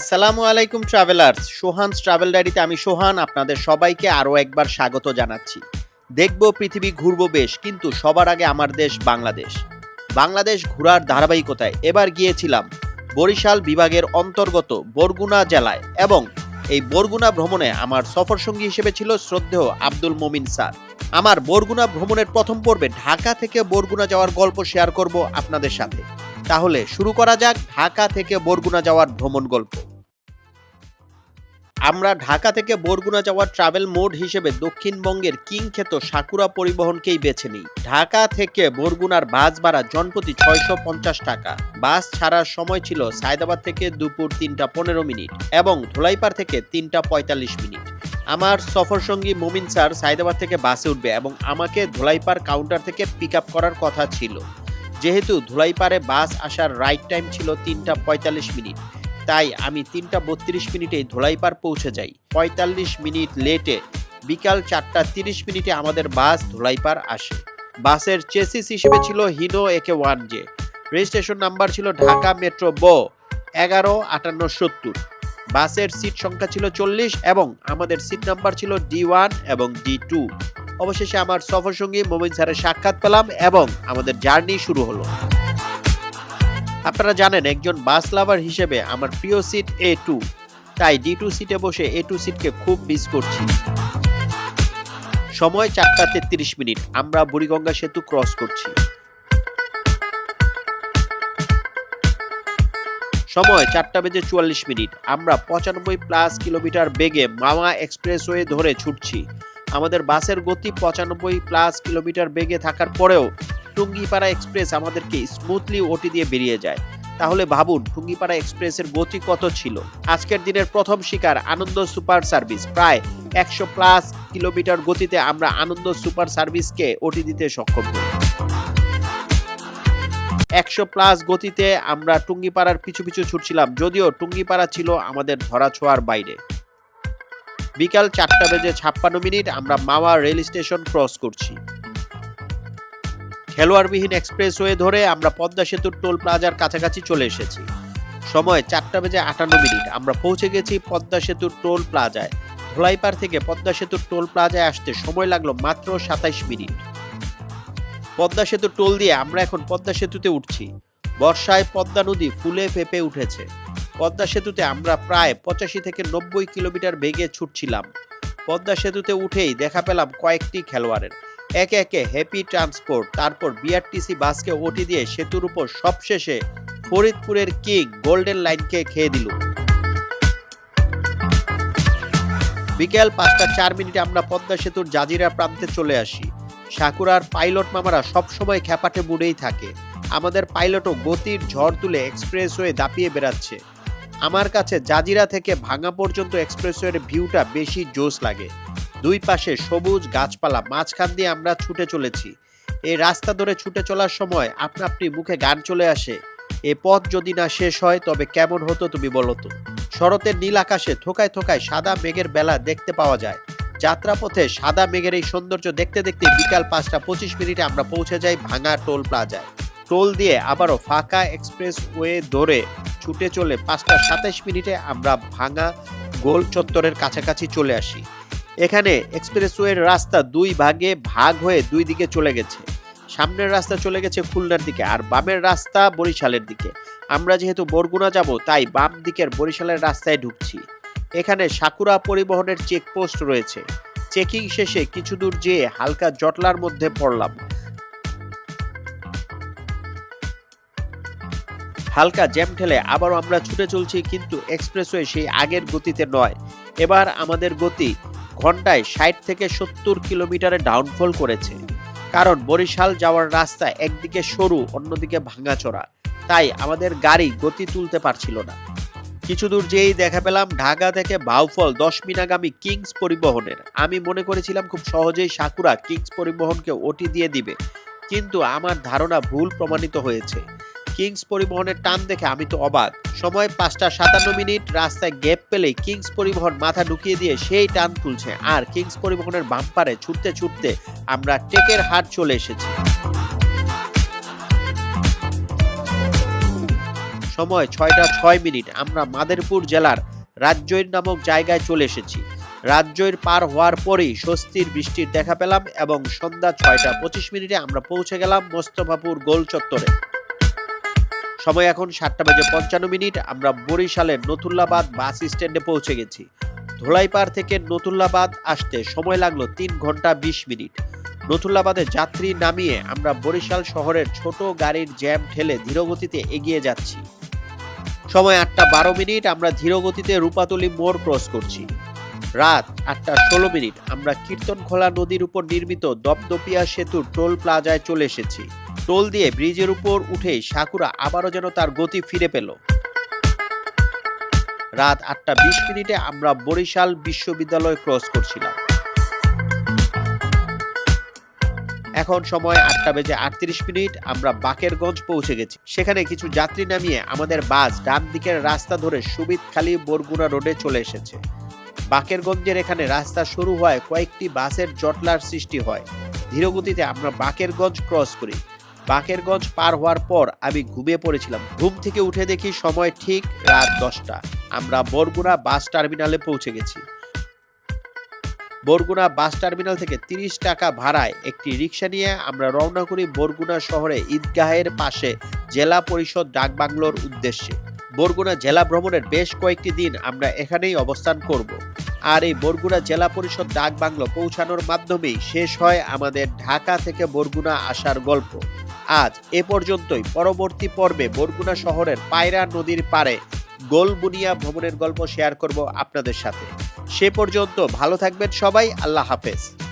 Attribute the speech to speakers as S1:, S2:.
S1: আসসালামু আলাইকুম ট্রাভেলার্স সোহান ট্রাভেল ডায়েরিতে আমি সোহান আপনাদের সবাইকে আরও একবার স্বাগত জানাচ্ছি। দেখব পৃথিবী ঘুরবো বেশ, কিন্তু সবার আগে আমার দেশ বাংলাদেশ। বাংলাদেশ ঘোরার ধারাবাহিকতায় এবার গিয়েছিলাম বরিশাল বিভাগের অন্তর্গত বরগুনা জেলায় এবং এই বরগুনা ভ্রমণে আমার সফরসঙ্গী হিসেবে ছিল শ্রদ্ধেয় আব্দুল মমিন স্যার। আমার বরগুনা ভ্রমণের প্রথম পর্বে ঢাকা থেকে বরগুনা যাওয়ার গল্প শেয়ার করব আপনাদের সাথে। তাহলে শুরু করা যাক ঢাকা থেকে বরগুনা যাওয়ার ভ্রমণ গল্প। আমরা ঢাকা থেকে বরগুনা যাওয়ার ট্রাভেল মোড হিসেবে দক্ষিণবঙ্গের কিংখ্যাত সাকুরা পরিবহনকেই বেছে নিই। ঢাকা থেকে বরগুনার বাস ভাড়া জনপ্রতি ছয়শো পঞ্চাশ টাকা। বাস ছাড়ার সময় ছিল সায়দাবাদ থেকে দুপুর তিনটা পনেরো মিনিট এবং ধোলাইপাড় থেকে তিনটা পঁয়তাল্লিশ মিনিট। আমার সফরসঙ্গী মোমিন স্যার সায়দাবাদ থেকে বাসে উঠবে এবং আমাকে ধোলাইপাড় কাউন্টার থেকে পিক আপ করার কথা ছিল। যেহেতু ধুলাইপাড়ে বাস আসার রাইট টাইম ছিল তিনটা পঁয়তাল্লিশ মিনিট তাই আমি তিনটা বত্রিশ মিনিটেই ধুলাইপাড় পৌঁছে যাই। পঁয়তাল্লিশ মিনিট লেটে বিকাল চারটা তিরিশ মিনিটে আমাদের বাস ধুলাইপাড় আসে। বাসের চেসিস হিসেবে ছিল হিনো একে ওয়ান জে। রেজিস্ট্রেশন নাম্বার ছিল ঢাকা মেট্রো ব, এগারো আটান্ন সত্তর। বাসের সিট সংখ্যা ছিল চল্লিশ এবং আমাদের সিট নাম্বার ছিল ডি ওয়ান এবং ডি টু। অবশেষে আমার সফরসঙ্গী মোমিন স্যারের সাক্ষাৎ পেলাম এবং আমাদের জার্নি শুরু হলো। আপনারা জানেন, একজন বাস লাভার হিসেবে আমার প্রিয় সিট এ টু তাই ডি টু সিটে বসে এ টু সিটকে খুব মিস করছি। সময় চারটা তেত্রিশ মিনিট। আমরা বুড়িগঙ্গা সেতু ক্রস করছি। সময় চারটা বেজে চুয়াল্লিশ মিনিট। আমরা পঁচানব্বই প্লাস কিলোমিটার বেগে মামা এক্সপ্রেস এক্সপ্রেসওয়ে ধরে ছুটছি। আমাদের বাসের গতি পঁচানব্বই প্লাস কিলোমিটার বেগে থাকার পরেও টুঙ্গিপাড়া এক্সপ্রেস আমাদেরকে স্মুথলি ওটি দিয়ে বেরিয়ে যায়। তাহলে ভাবুন, টুঙ্গিপাড়া এক্সপ্রেসের গতি কত ছিল? আজকের দিনের প্রথম শিকার আনন্দ সুপার সার্ভিস। প্রায় একশো প্লাস কিলোমিটার গতিতে আমরা আনন্দ সুপার সার্ভিসকে ওটি দিতে সক্ষম। হই একশো প্লাস গতিতে আমরা টুঙ্গিপাড়ার পিছু পিছু ছুটছিলাম, যদিও টুঙ্গিপাড়া ছিল আমাদের ধরা ধরাছোঁয়ার বাইরে। বিকাল চারটা বেজে ছাপ্পান্ন মিনিট আমরা মাওয়া রেল স্টেশন ক্রস করছি। খেলোয়াড়বিহীন এক্সপ্রেসওয়ে ধরে আমরা পদ্মা সেতুর টোল প্লাজার কাছাকাছি চলে এসেছি। সময় চারটা বেজে আটান্ন মিনিট। আমরা পৌঁছে গেছি পদ্মা সেতুর টোল প্লাজায়। ধোলাইপাড় থেকে পদ্মা সেতুর টোল প্লাজায় আসতে সময় লাগল মাত্র সাতাইশ মিনিট। পদ্মা সেতুর টোল দিয়ে আমরা এখন পদ্মা সেতুতে উঠছি। বর্ষায় পদ্মা নদী ফুলে ফেপে উঠেছে। পদ্মা সেতুতে আমরা প্রায় পঁচাশি থেকে নব্বই কিলোমিটার বেগে ছুটছিলাম। পদ্মা সেতুতে উঠেই দেখা পেলাম কয়েকটি খেলোয়াড়ের। একে একে হ্যাপি ট্রান্সপোর্ট তারপর বিআরটিসি বাসকে ওটি দিয়ে সেতুর উপর সবশেষে ফরিদপুরের কিং গোল্ডেন লাইনকে খেয়ে দিল। বিকেল পাঁচটা চার মিনিটে আমরা পদ্মা সেতুর জাজিরা প্রান্তে চলে আসি। সাকুরার পাইলট মামারা সবসময় খ্যাপাটে বুড়েই থাকে। আমাদের পাইলটও গতির ঝড় তুলে এক্সপ্রেস এক্সপ্রেসওয়ে দাপিয়ে বেড়াচ্ছে। আমার কাছে জাজিরা থেকে ভাঙা পর্যন্ত এক্সপ্রেসওয়ের ভিউটা বেশি জোশ লাগে। দুই পাশে সবুজ গাছপালা, মাঝখান দিয়ে আমরা ছুটে চলেছি। এই রাস্তা ধরে ছুটে চলার সময় আপনা আপনি মুখে গান চলে আসে। এ পথ যদি না শেষ হয়, তবে কেমন হতো তুমি বলো তো? শরতের নীল আকাশে থোকায় থোকায় সাদা মেঘের বেলা দেখতে পাওয়া যায়। যাত্রাপথে সাদা মেঘের এই সৌন্দর্য দেখতে দেখতে বিকাল পাঁচটা পঁচিশ মিনিটে আমরা পৌঁছে যাই ভাঙা টোল প্লাজায়। টোল দিয়ে আবারও ফাঁকা এক্সপ্রেস ওয়ে ধরে ছুটে চলে পাঁচটা সাতাইশ মিনিটে আমরা ভাঙা গোল চত্বরের কাছাকাছি চলে আসি। এখানে এক্সপ্রেসওয়ের রাস্তা দুই ভাগে ভাগ হয়ে দুই দিকে চলে গেছে। সামনের রাস্তা চলে গেছে খুলনার দিকে আর বামের রাস্তা বরিশালের দিকে। আমরা যেহেতু বরগুনা যাব, তাই বাম দিকের বরিশালের রাস্তায় ঢুকছি। এখানে সাকুরা পরিবহনের চেকপোস্ট রয়েছে। চেকিং শেষে কিছু দূর যেয়ে হালকা জটলার মধ্যে পড়লাম। হালকা জ্যাম ঠেলে আবারও আমরা ছুটে চলছি, কিন্তু এক্সপ্রেসওয়ে সেই আগের গতিতে নয়। এবার আমাদের গতি ঘন্টায় ষাট থেকে সত্তর কিলোমিটারে ডাউনফল করেছে। কারণ বরিশাল যাওয়ার রাস্তা একদিকে সরু, অন্যদিকে ভাঙাচোরা। তাই আমাদের গাড়ি গতি তুলতে পারছিল না। কিছু দূর যেই দেখা পেলাম, ঢাকা থেকে বাউফল দশ মিনাগামী কিংস পরিবহনের। আমি মনে করেছিলাম খুব সহজেই সাকুরা কিংস পরিবহনকে ওটি দিয়ে দিবে। কিন্তু আমার ধারণা ভুল প্রমাণিত হয়েছে। কিংস পরিবহনের টান দেখে আমি তো অবাক। সময় পাঁচটা সাতান্ন মিনিট, রাস্তায় গ্যাপ পেলেই কিংস পরিবহন মাথা ঢুকিয়ে দিয়ে সেই টান তুলছে। আর কিংস পরিবহনের বাম্পারে ছুটতে ছুটতে আমরা টেকের হাট চলে এসেছি। সময় ছয়টা ছয় মিনিট, আমরা মাদারীপুর জেলার রাজ্যইর নামক জায়গায় চলে এসেছি। রাজ্যইর পার হওয়ার পরেই স্বস্তির বৃষ্টির দেখা পেলাম এবং সন্ধ্যা ছয়টা পঁচিশ মিনিটে আমরা পৌঁছে গেলাম মোস্তফাপুর গোল চত্বরে সময় এখন সাতটা বেজে পঞ্চান্ন মিনিট। আমরা বরিশালের নতুল্লাবাদ বাস স্ট্যান্ডে পৌঁছে গেছি। ধোলাইপাড় থেকে নতুল্লাবাদ আসতে সময় লাগল তিন ঘণ্টা বিশ মিনিট। নতুল্লাবাদে যাত্রী নামিয়ে আমরা বরিশাল শহরের ছোট গাড়ির জ্যাম ঠেলে ধীরগতিতে এগিয়ে যাচ্ছি। সময় আটটা বারো মিনিট, আমরা ধীরগতিতে রূপাতলি মোড় ক্রস করছি। রাত আটটা ষোলো মিনিট, আমরা কীর্তনখোলা নদীর উপর নির্মিত দপদপিয়া সেতুর টোল প্লাজায় চলে এসেছি। টোল দিয়ে ব্রিজের উপর উঠেই সাকুরা আবারও যেন তার গতি ফিরে পেল। রাত আটটা বিশ মিনিটে আমরা বরিশাল বিশ্ববিদ্যালয় ক্রস করছিলাম। এখন সময় আটটা বেজে আটত্রিশ মিনিট, আমরা বাকেরগঞ্জ পৌঁছে গেছি। সেখানে কিছু যাত্রী নামিয়ে আমাদের বাস ডান দিকের রাস্তা ধরে সুবিদখালী বরগুনা রোডে চলে এসেছে। বাকেরগঞ্জের এখানে রাস্তা শুরু হয় কয়েকটি বাসের জটলার সৃষ্টি হয়। ধীরগতিতে আমরা বাকেরগঞ্জ ক্রস করি। বাকেরগঞ্জ পার হওয়ার পর আমি ঘুমিয়ে পড়েছিলাম। ঘুম থেকে উঠে দেখি সময় ঠিক রাত দশটা। আমরা বরগুনা বাস টার্মিনালে পৌঁছে গেছি। বরগুনা বাস টার্মিনাল থেকে তিরিশ টাকা ভাড়ায় একটি রিক্সা নিয়ে আমরা রওনা করি বরগুনা শহরে ঈদগাহের পাশে জেলা পরিষদ ডাকবাংলোর উদ্দেশ্যে। বরগুনা জেলা ভ্রমণের বেশ কয়েকটি দিন আমরা এখানেই অবস্থান করব। আর এই বরগুনা জেলা পরিষদ ডাকবাংলো পৌঁছানোর মাধ্যমেই শেষ হয় আমাদের ঢাকা থেকে বরগুনা আসার গল্প। আজ এ পর্যন্তই। পরবর্তী পর্বে বরগুনা শহরের পায়রা নদীর পাড়ে গোলবুনিয়া ভ্রমণের গল্প শেয়ার করব আপনাদের সাথে। সে পর্যন্ত ভালো থাকবেন সবাই, আল্লাহ হাফেজ।